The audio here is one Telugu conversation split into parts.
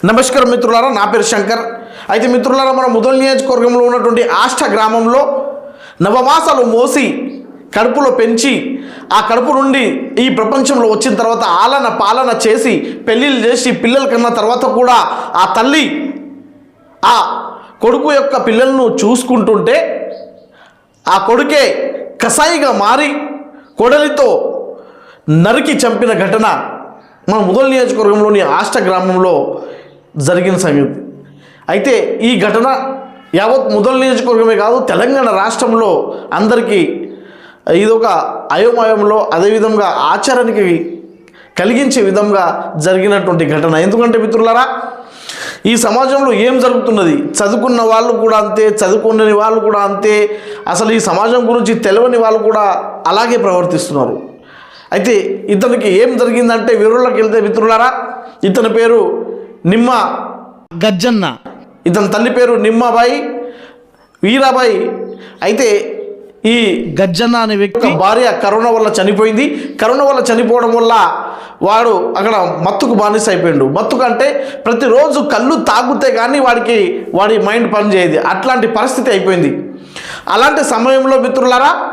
నమస్కారం మిత్రులారా నా పేరు శంకర్. అయితే మిత్రులారా మన ముదల్ నియోజకవర్గంలో ఉన్నటువంటి ఆష్ట గ్రామంలో నవమాసాలు మోసి కడుపులో పెంచి ఆ కడుపు నుండి ఈ ప్రపంచంలో వచ్చిన తర్వాత ఆలన పాలన చేసి పెళ్ళిళ్ళు చేసి పిల్లలు కన్న తర్వాత కూడా ఆ తల్లి ఆ కొడుకు యొక్క పిల్లలను చూసుకుంటుంటే ఆ కొడుకే కసాయిగా మారి కొడలితో నరికి చంపిన ఘటన మన ముదల్ నియోజకవర్గంలోని ఆష్ట గ్రామంలో జరిగిన సంగతి. అయితే ఈ ఘటన యావత్ ముదల్ నియోజకవర్గమే కాదు తెలంగాణ రాష్ట్రంలో అందరికీ ఇదొక అయోమయంలో అదేవిధంగా ఆచారానికి కలిగించే విధంగా జరిగినటువంటి ఘటన. ఎందుకంటే మిత్రులారా ఈ సమాజంలో ఏం జరుగుతున్నది? చదువుకున్న వాళ్ళు కూడా అంతే చదువుకునే వాళ్ళు కూడా అంతే. అసలు ఈ సమాజం గురించి తెలియని వాళ్ళు కూడా అలాగే ప్రవర్తిస్తున్నారు. అయితే ఇతనికి ఏం జరిగిందంటే వివరాల్లోకి వెళ్తే మిత్రులారా ఇతని పేరు నిమ్మ. గజ్జన్న. ఇతని తల్లి పేరు నిమ్మబాయి వీరాబాయి. అయితే ఈ గజ్జన్న అనే వ్యక్తి భార్య కరోనా వల్ల చనిపోయింది. కరోనా వల్ల చనిపోవడం వల్ల వాడు అక్కడ మత్తుకు బానిస అయిపోయిండు. మత్తుకు అంటే ప్రతిరోజు కళ్ళు తాగితే కానీ వాడికి వాడి మైండ్ పనిచేయదు అట్లాంటి పరిస్థితి అయిపోయింది. అలాంటి సమయంలో మిత్రులారా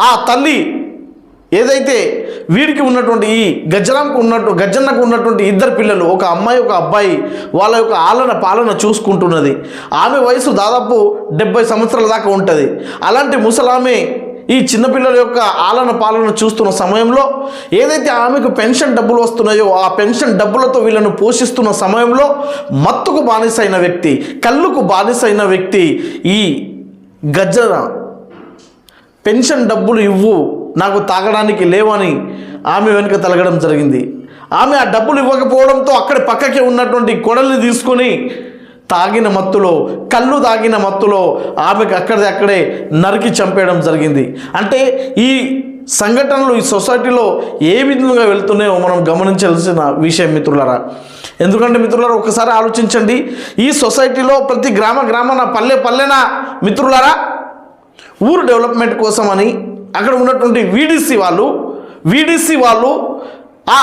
ఆ తల్లి ఏదైతే వీడికి ఉన్నటువంటి ఈ గజ్జలంకు ఉన్నట్టు గజ్జన్నకు ఉన్నటువంటి ఇద్దరు పిల్లలు ఒక అమ్మాయి ఒక అబ్బాయి వాళ్ళ యొక్క ఆలన పాలన చూసుకుంటున్నది. ఆమె వయసు దాదాపు డెబ్బై సంవత్సరాల దాకా ఉంటుంది. అలాంటి ముసలామె ఈ చిన్నపిల్లల యొక్క ఆలన పాలన చూస్తున్న సమయంలో ఏదైతే ఆమెకు పెన్షన్ డబ్బులు వస్తున్నాయో ఆ పెన్షన్ డబ్బులతో వీళ్ళను పోషిస్తున్న సమయంలో మత్తుకు బానిసైన వ్యక్తి కళ్ళుకు బానిసైన వ్యక్తి ఈ గజ్జన పెన్షన్ డబ్బులు ఇవ్వు నాకు తాగడానికి లేవని ఆమె వెనుక తలగడం జరిగింది. ఆమె ఆ డబ్బులు ఇవ్వకపోవడంతో అక్కడ పక్కకి ఉన్నటువంటి కొడల్ని తీసుకొని తాగిన మత్తులో కళ్ళు తాగిన మత్తులో ఆమెకు అక్కడే అక్కడే నరికి చంపేయడం జరిగింది. అంటే ఈ సంఘటనలు ఈ సొసైటీలో ఏ విధంగా వెళ్తున్నాయో మనం గమనించాల్సిన విషయం మిత్రులారా. ఎందుకంటే మిత్రులారా ఒకసారి ఆలోచించండి. ఈ సొసైటీలో ప్రతి గ్రామ గ్రామాన పల్లె పల్లెన మిత్రులారా ఊరు డెవలప్మెంట్ కోసమని అక్కడ ఉన్నటువంటి వీడీసీ వాళ్ళు వీడీసీ వాళ్ళు ఆ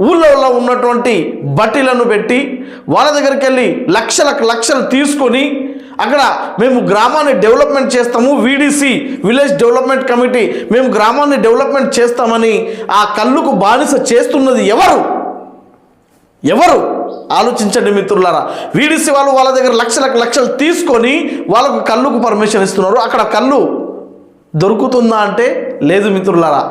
ఊళ్ళో ఉన్నటువంటి బట్టీలను పెట్టి వాళ్ళ దగ్గరికి వెళ్ళి లక్షల లక్షలు తీసుకొని అక్కడ మేము గ్రామాన్ని డెవలప్మెంట్ చేస్తాము వీడీసీ విలేజ్ డెవలప్మెంట్ కమిటీ మేము గ్రామాన్ని డెవలప్మెంట్ చేస్తామని ఆ కళ్ళుకు బానిస చేస్తున్నది ఎవరు? ఎవరు? ఆలోచించండి మిత్రులారా. వీడిసి వాళ్ళు వాళ్ళ దగ్గర లక్షలకు లక్షలు తీసుకొని వాళ్ళకు కళ్ళుకు పర్మిషన్ ఇస్తున్నారు. అక్కడ కళ్ళు దొరుకుతుందా అంటే లేదు మిత్రులారా.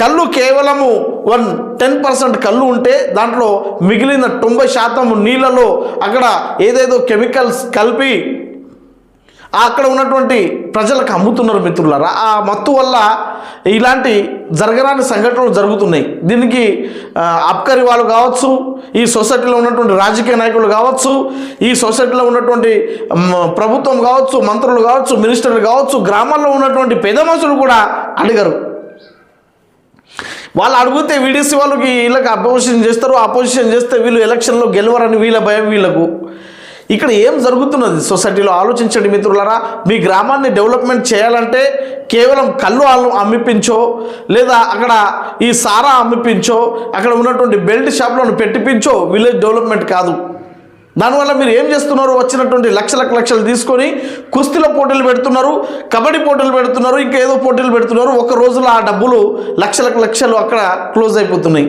కళ్ళు కేవలము వన్ టెన్ పర్సెంట్ కళ్ళు ఉంటే దాంట్లో మిగిలిన తొంభై శాతం నీళ్ళలో అక్కడ ఏదేదో కెమికల్స్ కలిపి అక్కడ ఉన్నటువంటి ప్రజలకు అమ్ముతున్నారు మిత్రులారా. ఆ మత్తు వల్ల ఇలాంటి జరగరాని సంఘటనలు జరుగుతున్నాయి. దీనికి అబ్కరి వాళ్ళు కావచ్చు ఈ సొసైటీలో ఉన్నటువంటి రాజకీయ నాయకులు కావచ్చు ఈ సొసైటీలో ఉన్నటువంటి ప్రభుత్వం కావచ్చు మంత్రులు కావచ్చు మినిస్టర్లు కావచ్చు గ్రామాల్లో ఉన్నటువంటి పెద్ద మనుషులు కూడా అడిగరు. వాళ్ళు అడిగితే వీడిసి వాళ్ళకి వీళ్ళకి అపోజిషన్ చేస్తారు అపోజిషన్ చేస్తే వీళ్ళు ఎలక్షన్లో గెలవరని వీళ్ళ భయం వీళ్ళకు. ఇక్కడ ఏం జరుగుతున్నది? సొసైటీలో ఆలోచించండి మిత్రులారా. మీ గ్రామాన్ని డెవలప్మెంట్ చేయాలంటే కేవలం కళ్ళు వాళ్ళు అమ్మిపించో లేదా అక్కడ ఈ సారా అమ్మిపించో అక్కడ ఉన్నటువంటి బెల్ట్ షాప్లను పెట్టిపించో విలేజ్ డెవలప్మెంట్ కాదు. దానివల్ల మీరు ఏం చేస్తున్నారు? వచ్చినటువంటి లక్షలకు లక్షలు తీసుకొని కుస్తీల పోటీలు పెడుతున్నారు కబడ్డీ పోటీలు పెడుతున్నారు ఇంకా ఏదో పోటీలు పెడుతున్నారు. ఒక రోజులో ఆ డబ్బులు లక్షలకు లక్షలు అక్కడ క్లోజ్ అయిపోతున్నాయి.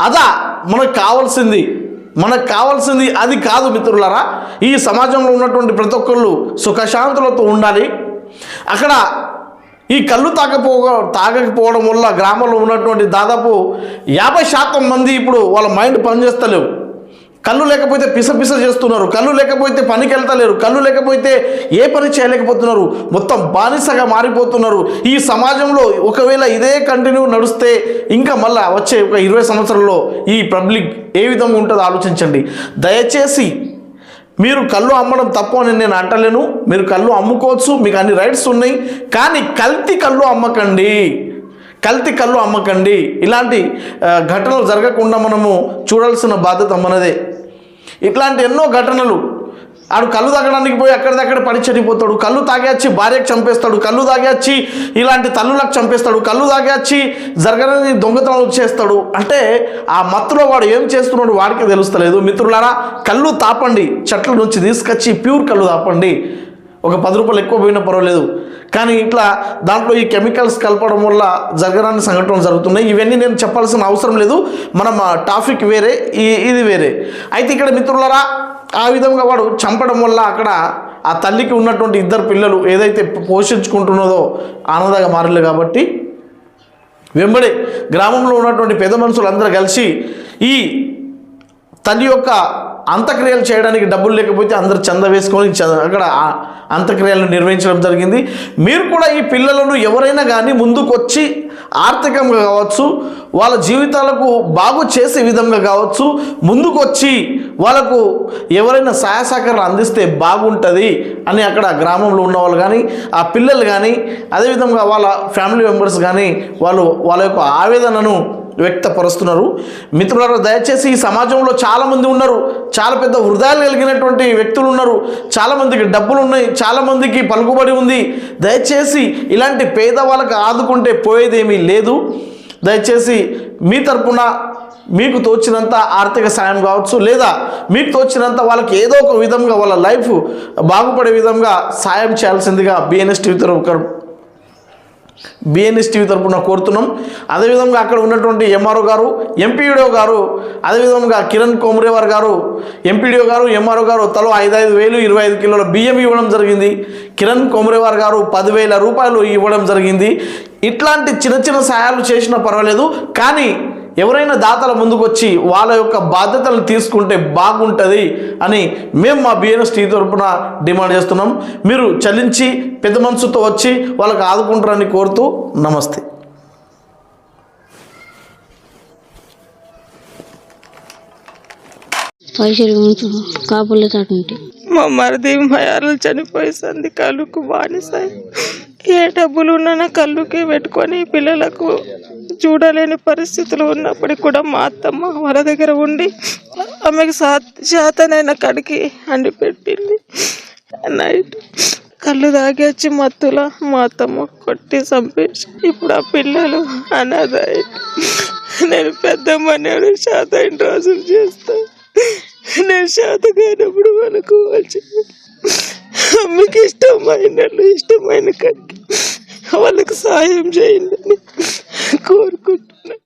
అదా మనకు కావాల్సింది. మనకు కావాల్సింది అది కాదు మిత్రులారా. ఈ సమాజంలో ఉన్నటువంటి ప్రతి ఒక్కళ్ళు సుఖశాంతులతో ఉండాలి. అక్కడ ఈ కళ్ళు తాకపో తాగకపోవడం వల్ల గ్రామంలో ఉన్నటువంటి దాదాపు యాభై శాతం మంది ఇప్పుడు వాళ్ళ మైండ్ పనిచేస్తలేవు. కళ్ళు లేకపోతే పిసపిస చేస్తున్నారు కళ్ళు లేకపోతే పనికి వెళ్తలేరు కళ్ళు లేకపోతే ఏ పని చేయలేకపోతున్నారు మొత్తం బానిసగా మారిపోతున్నారు. ఈ సమాజంలో ఒకవేళ ఇదే కంటిన్యూ నడుస్తే ఇంకా మళ్ళా వచ్చే ఒక ఇరవై సంవత్సరాల్లో ఈ పబ్లిక్ ఏ విధంగా ఉంటుందో ఆలోచించండి. దయచేసి మీరు కళ్ళు అమ్మడం తప్పు అని నేను అంటలేను మీరు కళ్ళు అమ్ముకోవచ్చు మీకు అన్ని రైట్స్ ఉన్నాయి కానీ కల్తీ కళ్ళు అమ్మకండి. కల్తీ కళ్ళు అమ్మకండి. ఇలాంటి ఘటనలు జరగకుండా మనము చూడాల్సిన బాధ్యత మనదే. ఇట్లాంటి ఎన్నో ఘటనలు. ఆడు కళ్ళు తాగడానికి పోయి అక్కడిదక్కడ పడి చనిపోతాడు కళ్ళు తాగేచ్చి భార్యకు చంపేస్తాడు. కళ్ళు తాగేచ్చి ఇలాంటి తల్లులకు చంపేస్తాడు. కళ్ళు తాగేచ్చి జరగని దొంగతనాలు చేస్తాడు. అంటే ఆ మత్తులో వాడు ఏం చేస్తున్నాడు వాడికి తెలుస్తలేదు. మిత్రులారా కళ్ళు తాపండి. చెట్ల నుంచి తీసుకొచ్చి ప్యూర్ కళ్ళు తాపండి. ఒక పది రూపాయలు ఎక్కువ పోయినా పర్వాలేదు. కానీ ఇట్లా దాంట్లో ఈ కెమికల్స్ కలపడం వల్ల జరగరాని సంఘటనలు జరుగుతున్నాయి. ఇవన్నీ నేను చెప్పాల్సిన అవసరం లేదు. మనం టాపిక్ వేరే ఇది వేరే. అయితే ఇక్కడ మిత్రులరా ఆ విధంగా వాడు చంపడం వల్ల అక్కడ ఆ తల్లికి ఉన్నటువంటి ఇద్దరు పిల్లలు ఏదైతే పోషించుకుంటున్నదో ఆనందంగా మారలేదు కాబట్టి వెంబడి గ్రామంలో ఉన్నటువంటి పెద్ద మనుషులు అందరూ కలిసి ఈ తల్లి యొక్క అంత్యక్రియలు చేయడానికి డబ్బులు లేకపోతే అందరు చంద వేసుకొని అక్కడ అంత్యక్రియలను నిర్వహించడం జరిగింది. మీరు కూడా ఈ పిల్లలను ఎవరైనా కానీ ముందుకొచ్చి ఆర్థికంగా కావచ్చు వాళ్ళ జీవితాలకు బాగు చేసే విధంగా కావచ్చు ముందుకొచ్చి వాళ్ళకు ఎవరైనా సహాయ సహకారాలు అందిస్తే బాగుంటుంది అని అక్కడ గ్రామంలో ఉన్న వాళ్ళు కానీ ఆ పిల్లలు కానీ అదేవిధంగా వాళ్ళ ఫ్యామిలీ మెంబర్స్ కానీ వాళ్ళు వాళ్ళ యొక్క ఆవేదనను వ్యక్తపరుస్తున్నారు. మిత్రులారా దయచేసి ఈ సమాజంలో చాలామంది ఉన్నారు. చాలా పెద్ద హృదయాలు కలిగినటువంటి వ్యక్తులు ఉన్నారు. చాలామందికి డబ్బులు ఉన్నాయి చాలామందికి పలుకుబడి ఉంది. దయచేసి ఇలాంటి పేదవాళ్ళకి ఆదుకుంటే పోయేదేమీ లేదు. దయచేసి మీ తరపున మీకు తోచినంత ఆర్థిక సాయం కావచ్చు లేదా మీకు తోచినంత వాళ్ళకి ఏదో ఒక విధంగా వాళ్ళ లైఫ్ బాగుపడే విధంగా సాయం చేయాల్సిందిగా బిఎన్ఎస్ టీవీ తరఫు బిఎన్ఎస్ టీవీ తరపున కోరుతున్నాం. అదేవిధంగా అక్కడ ఉన్నటువంటి ఎంఆర్ఓ గారు ఎంపీడీఓ గారు అదేవిధంగా కిరణ్ కోమరేవర్ గారు ఎంపీడీఓ గారు ఎంఆర్ఓ గారు తలో ఐదు ఐదు వేలు ఇరవై ఐదు కిలోల బియ్యం ఇవ్వడం జరిగింది. కిరణ్ కోమరేవర్ గారు పదివేల రూపాయలు ఇవ్వడం జరిగింది. ఇట్లాంటి చిన్న చిన్న సహాయాలు చేసినా పర్వాలేదు. కానీ ఎవరైనా దాతల ముందుకు వచ్చి వాళ్ళ యొక్క బాధ్యతలు తీసుకుంటే బాగుంటుంది అని మేము మా బిఎన్ఎస్ టీ తరపున డిమాండ్ చేస్తున్నాం. మీరు చలించి పెద్ద మనసుతో వచ్చి వాళ్ళకి ఆదుకుంటారని కోరుతూ నమస్తే. పైసలు ఉంచు కాపుల తాటుంటే మా మరిది మయాలు చనిపోయేసింది కళ్ళుకు బానిసాయి ఏ డబ్బులు ఉన్నా కళ్ళుకి పెట్టుకొని పిల్లలకు చూడలేని పరిస్థితులు ఉన్నప్పటికీ కూడా మా అత్తమ్మ వాళ్ళ దగ్గర ఉండి ఆమెకు సా శాతనైన కడికి అండి పెట్టింది. నైట్ కళ్ళు తాగేచ్చి వచ్చి మత్తులో మా అత్తమ్మ కొట్టి చంపేసి ఇప్పుడు ఆ పిల్లలు అనాథ నేను పెద్దమ్మ నేను శాత రోజులు చేస్తాను నేను శాత కానప్పుడు మనకు వచ్చి అమ్మకి ఇష్టమైన ఇష్టమైన కడికి వాళ్ళకి సాయం చేయండి అని కోరుకుంటున్నాను